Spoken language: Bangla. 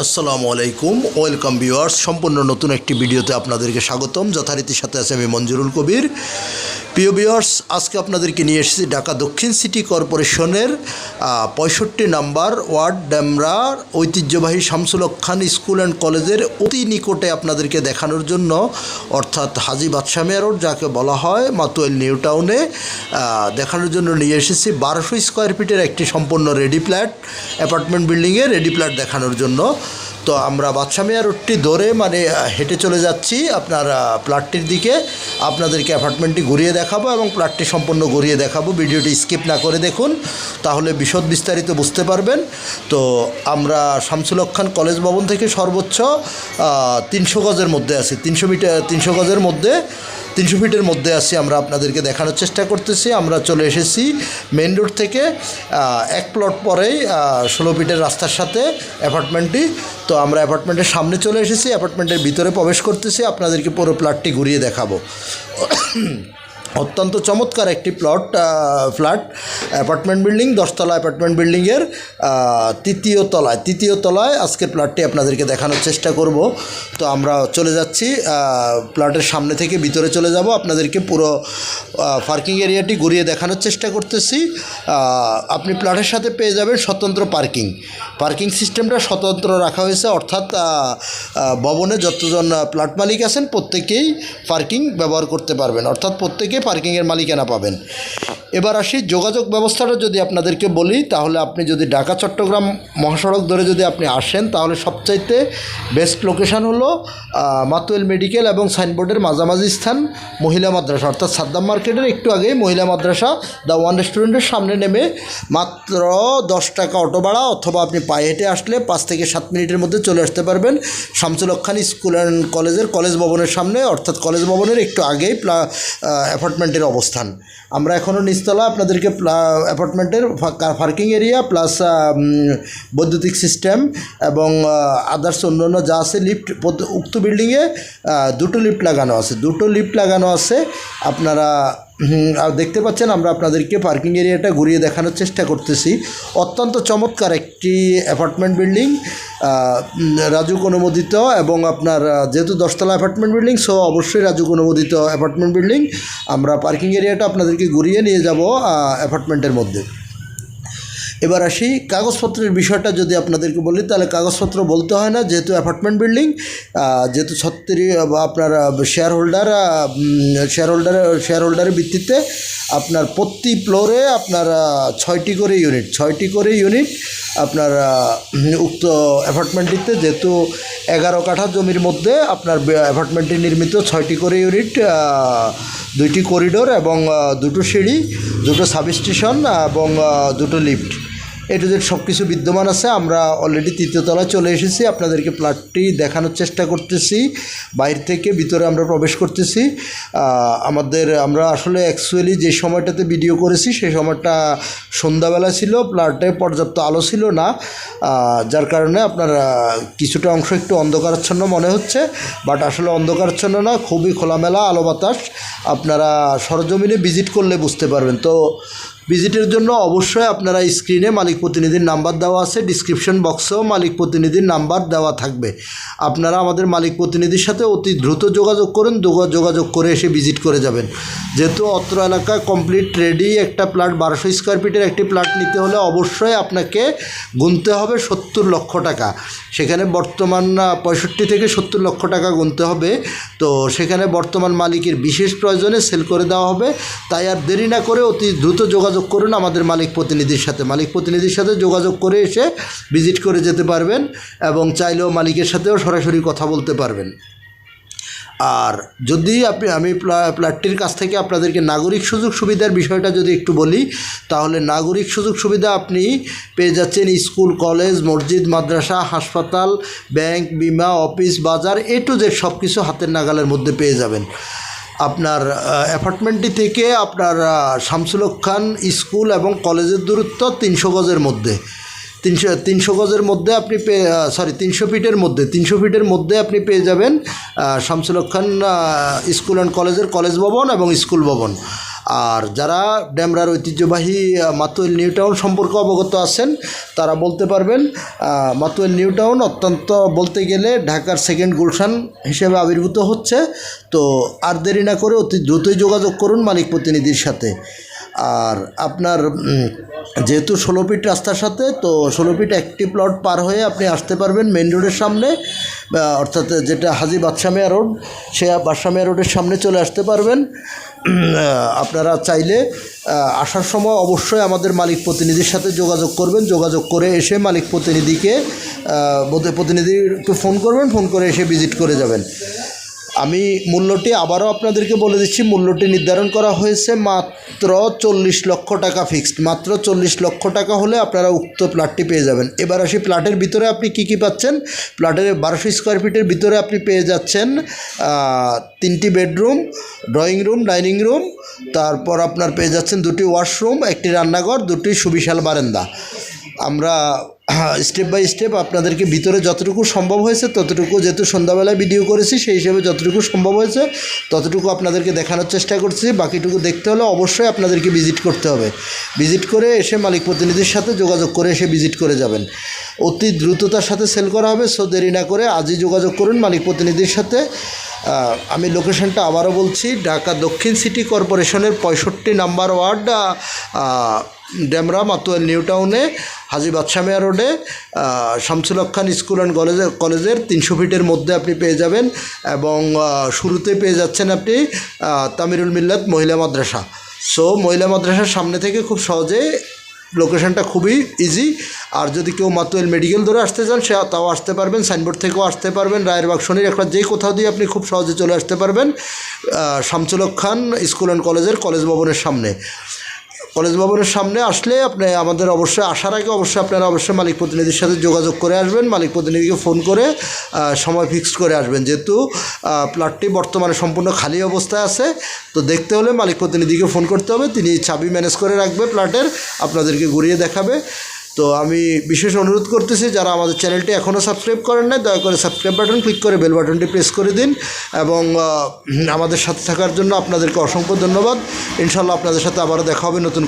আসসালামু আলাইকুম, ওয়েলকাম ভিউয়ার্স। সম্পূর্ণ নতুন একটি ভিডিওতে আপনাদেরকে স্বাগতম। যথারীতির সাথে আছে আমি মঞ্জুরুল কবির। প্রিয় ভিউয়ার্স আজকে আপনাদেরকে নিয়ে এসেছি ঢাকা দক্ষিণ সিটি কর্পোরেশনের পঁয়ষট্টি নাম্বার ওয়ার্ড ড্যামরার ঐতিহ্যবাহী শামসুল খান স্কুল অ্যান্ড কলেজের অতি নিকটে আপনাদেরকে দেখানোর জন্য, অর্থাৎ হাজি বাদশামিয়া রোড যাকে বলা হয় মাতুয়েল নিউ টাউনে দেখানোর জন্য নিয়ে এসেছি বারোশো স্কোয়ার ফিটের একটি সম্পূর্ণ রেডি ফ্ল্যাট, অ্যাপার্টমেন্ট বিল্ডিংয়ে রেডি ফ্ল্যাট দেখানোর জন্য। তো আমরা বাদশামিয়া রোডটি ধরে মানে হেঁটে চলে যাচ্ছি আপনার প্লাটটির দিকে। আপনাদেরকে অ্যাপার্টমেন্টটি ঘুরিয়ে দেখাবো এবং প্লাটটি সম্পূর্ণ ঘুরিয়ে দেখাবো। ভিডিওটি স্কিপ না করে দেখুন, তাহলে বিশদ বিস্তারিত বুঝতে পারবেন। তো আমরা শামসুল খান কলেজ ভবন থেকে সর্বোচ্চ তিনশো গজের মধ্যে আছি। তিনশো মিটার, তিনশো গজের মধ্যে। তিনশো ফিটের মধ্যে আছি, আমরা আপনাদেরকে দেখানোর চেষ্টা করতেছি। আমরা চলে এসেছি মেন রোড থেকে এক প্লট পরেই ষোলো ফিটের রাস্তার সাথে অ্যাপার্টমেন্টটি। তো আমরা অ্যাপার্টমেন্টের সামনে চলে এসেছি, অ্যাপার্টমেন্টের ভিতরে প্রবেশ করতেছি, আপনাদেরকে পুরো প্লটটি ঘুরিয়ে দেখাবো। অত্যন্ত চমৎকার একটি প্লট ফ্ল্যাট, অ্যাপার্টমেন্ট বিল্ডিং, দশতলা অ্যাপার্টমেন্ট বিল্ডিংয়ের তৃতীয় তলায়। তৃতীয় তলায় আজকের প্লটটি আপনাদেরকে দেখানোর চেষ্টা করব। তো আমরা চলে যাচ্ছি প্লটের সামনে থেকে ভিতরে চলে যাব। আপনাদেরকে পুরো পার্কিং এরিয়াটি ঘুরিয়ে দেখানোর চেষ্টা করতেছি। আপনি প্লটের সাথে পেয়ে যাবেন স্বতন্ত্র পার্কিং পার্কিং সিস্টেমটা স্বতন্ত্র রাখা হয়েছে, অর্থাৎ ভবনে যতজন প্লট মালিক আছেন প্রত্যেকেই পার্কিং ব্যবহার করতে পারবেন। অর্থাৎ প্রত্যেকে পার্কিংয়ের মালিকানা পাবেন। এবার আসি যোগাযোগ ব্যবস্থাটা যদি আপনাদেরকে বলি, তাহলে আপনি যদি ঢাকা, চট্টগ্রাম মহাসড়ক ধরে যদি আপনি আসেন, তাহলে সবচাইতে বেস্ট লোকেশান হলো মাতুয়েল মেডিকেল এবং সাইনবোর্ডের মাঝামাঝি স্থান, মহিলা মাদ্রাসা। অর্থাৎ সাদ্দাম মার্কেটের একটু আগেই মহিলা মাদ্রাসা দ্য ওয়ান রেস্টুরেন্টের সামনে নেমে মাত্র দশ টাকা অটো ভাড়া অথবা আপনি পায়ে হেঁটে আসলে পাঁচ থেকে সাত মিনিটের মধ্যে চলে আসতে পারবেন। শামসুল খান স্কুল অ্যান্ড কলেজের কলেজ ভবনের সামনে, অর্থাৎ কলেজ ভবনের একটু আগেই প্লা অ্যাপার্টমেন্টের অবস্থান। আমরা এখনও নিচতলা আপনাদেরকে অ্যাপার্টমেন্টের পার্কিং এরিয়া প্লাস বৈদ্যুতিক সিস্টেম এবং আদার্স অন্যান্য যা আছে লিফট উক্ত বিল্ডিংয়ে দুটো লিফট লাগানো আছে। দুটো লিফট লাগানো আছে। আপনারা আর দেখতে পাচ্ছেন আমরা আপনাদেরকে পার্কিং এরিয়াটা ঘুরিয়ে দেখানোর চেষ্টা করতেছি। অত্যন্ত চমৎকার একটি অ্যাপার্টমেন্ট বিল্ডিং রাজুক অনুমোদিত এবং আপনার যেহেতু দশতলা অ্যাপার্টমেন্ট বিল্ডিং সো অবশ্যই রাজুক অনুমোদিত অ্যাপার্টমেন্ট বিল্ডিং আমরা পার্কিং এরিয়াটা আপনাদেরকে ঘুরিয়ে নিয়ে যাব অ্যাপার্টমেন্টের মধ্যে। এবার আসি, কাগজপত্রের বিষয়টা যদি আপনাদেরকে বলি, তাহলে কাগজপত্র বলতে হয় না, যেহেতু অ্যাপার্টমেন্ট বিল্ডিং যেহেতু ছত্রিশ আপনার share holder share holder share হোল্ডারের ভিত্তিতে আপনার প্রতি ফ্লোরে আপনার ছয়টি করে ইউনিট ছয়টি করে ইউনিট আপনার উক্ত অ্যাপার্টমেন্টটিতে যেহেতু এগারো কাঠা জমির মধ্যে আপনার অ্যাপার্টমেন্টটি নির্মিত, ছয়টি করে ইউনিট দুইটি করিডোর এবং দুটো সিঁড়ি, দুটো সাবস্টেশন এবং দুটো লিফট এ টু জেড সব কিছু বিদ্যমান আছে, আমরা অলরেডি তৃতীয় তলায় চলে এসেছি। আপনাদেরকে প্লাটটি দেখানোর চেষ্টা করতেছি। বাইরে থেকে ভিতরে আমরা প্রবেশ করতেছি। আমাদের, আমরা আসলে অ্যাকচুয়ালি যে সময়টাতে ভিডিও করেছি সেই সময়টা সন্ধ্যাবেলা ছিল। প্লাটে পর্যাপ্ত আলো ছিল না। যার কারণে আপনার কিছুটা অংশ একটু অন্ধকারাচ্ছন্ন মনে হচ্ছে। বাট আসলে অন্ধকারাচ্ছন্ন না, খুবই খোলামেলা আলো বাতাস। আপনারা সরজমিনে ভিজিট করলে বুঝতে পারবেন। তো ভিজিটের জন্য অবশ্যই আপনারা স্ক্রিনে মালিক প্রতিনিধির নাম্বার দেওয়া আছে ডিসক্রিপশন বক্সেও মালিক প্রতিনিধির নাম্বার দেওয়া থাকবে। আপনারা আমাদের মালিক প্রতিনিধির সাথে অতি দ্রুত যোগাযোগ করুন, যোগা- যোগাযোগ করে এসে ভিজিট করে যাবেন। যেহেতু অত্র এলাকা কমপ্লিট রেডি একটা প্লাট বারোশো স্কোয়ার ফিটের একটি প্লাট নিতে হলে অবশ্যই আপনাকে গুনতে হবে সত্তর লক্ষ টাকা। সেখানে বর্তমান পঁয়ষট্টি থেকে সত্তর লক্ষ টাকা গুনতে হবে। তো সেখানে বর্তমান মালিকের বিশেষ প্রয়োজনে সেল করে দেওয়া হবে। তাই আর দেরি না করে অতি দ্রুত যোগাযোগ করুন, আমাদের মালিক প্রতিনিধির সাথে। মালিক প্রতিনিধির সাথে যোগাযোগ করে এসে ভিজিট করে যেতে পারবেন এবং চাইলেও মালিকের সাথেও সরাসরি কথা বলতে পারবেন। আর যদি আপনি, আমি প্লা- প্লাটটির কাছ থেকে আপনাদেরকে নাগরিক সুযোগ সুবিধার বিষয়টা যদি একটু বলি, তাহলে নাগরিক সুযোগ সুবিধা আপনি পেয়ে যাচ্ছেন স্কুল, কলেজ, মসজিদ, মাদ্রাসা, হাসপাতাল, ব্যাংক, বিমা, অফিস, বাজার, এ টু জেড সব কিছু হাতের নাগালের মধ্যে পেয়ে যাবেন। আপনার অ্যাপার্টমেন্টটি থেকে আপনার শামসুলক শামসুল খান স্কুল এবং কলেজের দূরত্ব তিনশো গজের মধ্যে। তিনশো তিনশো গজের মধ্যে আপনি পেয়ে সরি তিনশো ফিটের মধ্যে, তিনশো ফিটের মধ্যে আপনি পেয়ে যাবেন শামসুল খান স্কুল অ্যান্ড কলেজের কলেজ ভবন এবং স্কুল ভবন। আর যারা ড্যামরার ঐতিহ্যবাহী মাতুয়েল নিউ টাউন সম্পর্কে অবগত আছেন, তারা বলতে পারবেন মাতুয়েল নিউ টাউন অত্যন্ত বলতে গেলে ঢাকার সেকেন্ড গুলশান হিসেবে আবির্ভূত হচ্ছে। তো আর দেরি না করে অতি দ্রুতই যোগাযোগ করুন মালিক প্রতিনিধির সাথে। আর আপনার যেহেতু ষোলো ফিট রাস্তার সাথে, তো ষোলো ফিট একটি প্লট পার হয়ে আপনি আসতে পারবেন মেন রোডের সামনে অর্থাৎ যেটা হাজি বাদশামিয়া রোড সে বাদশামিয়া রোডের সামনে চলে আসতে পারবেন। আপনারা চাইলে আসার সময় অবশ্যই আমাদের মালিক প্রতিনিধির সাথে যোগাযোগ করবেন। যোগাযোগ করে এসে মালিক প্রতিনিধিকে বোধহয় প্রতিনিধিকে ফোন করবেন ফোন করে এসে ভিজিট করে যাবেন। আমি মূল্যটি আবারও আপনাদেরকে বলে দিচ্ছি, মূল্যটি নির্ধারণ করা হয়েছে মাত্র চল্লিশ লক্ষ টাকা ফিক্সড মাত্র চল্লিশ লক্ষ টাকা হলে আপনারা উক্ত প্লাটটি পেয়ে যাবেন। এবার আসি প্লাটের ভিতরে আপনি কি কি পাচ্ছেন? প্লাটের বারোশো স্কোয়ার ফিটের ভিতরে আপনি পেয়ে যাচ্ছেন তিনটি bedroom drawing room dining room তারপর আপনার পেয়ে যাচ্ছেন দুটি ওয়াশরুম একটি রান্নাঘর, দুটি সুবিশাল বারান্দা। আমরা স্টেপ বাই স্টেপ আপনাদেরকে ভিতরে যতটুকু সম্ভব হয়েছে, ততটুকু যেহেতু সন্ধ্যাবেলায় ভিডিও করেছি, সেই হিসেবে যতটুকু সম্ভব হয়েছে, ততটুকু আপনাদেরকে দেখানোর চেষ্টা করছি। বাকিটুকু দেখতে হলে অবশ্যই আপনাদেরকে ভিজিট করতে হবে। ভিজিট করে এসে মালিক প্রতিনিধির সাথে যোগাযোগ করে এসে ভিজিট করে যাবেন। অতি দ্রুততার সাথে সেল করা হবে সো দেরি না করে আজই যোগাযোগ করুন মালিক প্রতিনিধির সাথে। আমি লোকেশনটা আবারও বলছি, ঢাকা দক্ষিণ সিটি কর্পোরেশনের পঁয়ষট্টি number ward Demra Matuail new town, Haji Badshamia রোডে শামসুল খান স্কুল অ্যান্ড কলেজের কলেজের তিনশো ফিটের মধ্যে আপনি পেয়ে যাবেন এবং শুরুতে পেয়ে যাচ্ছেন আপনি তামিরুল মিল্লাত মহিলা মাদ্রাসা। সো মহিলা মাদ্রাসার সামনে থেকে খুব সহজে লোকেশনটা খুবই ইজি আর যদি কেউ মাতুয়েল মেডিকেল ধরে আসতে চান, সে তাও আসতে পারবেন সাইনবোর্ড থেকেও আসতে পারবেন, রায়ের বাক্সনির একটা যেই কোথাও দিয়ে আপনি খুব সহজে চলে আসতে পারবেন শামচুলক খান স্কুল অ্যান্ড কলেজের কলেজ ভবনের সামনে। কলেজ ভবনের সামনে আসলে আপনি আমাদের অবশ্যই আসার আগে অবশ্যই আপনারা অবশ্যই মালিক প্রতিনিধির সাথে যোগাযোগ করে আসবেন, মালিক প্রতিনিধিকে ফোন করে সময় ফিক্সড করে আসবেন। যেহেতু প্লটটি বর্তমানে সম্পূর্ণ খালি অবস্থায় আছে, তো দেখতে হলে মালিক প্রতিনিধিকে ফোন করতে হবে, তিনি চাবি ম্যানেজ করে রাখবে প্লটের আপনাদেরকে ঘুরিয়ে দেখাবে। তো আমি বিশেষ অনুরোধ করতেছি যারা আমাদের চ্যানেলটি এখনও সাবস্ক্রাইব করেন না দয়া করে সাবস্ক্রাইব বাটন ক্লিক করে বেল বাটনটি প্রেস করে দিন এবং আমাদের সাথে থাকার জন্য আপনাদেরকে অসংখ্য ধন্যবাদ। ইনশাল্লাহ আপনাদের সাথে আবারও দেখা হবে নতুন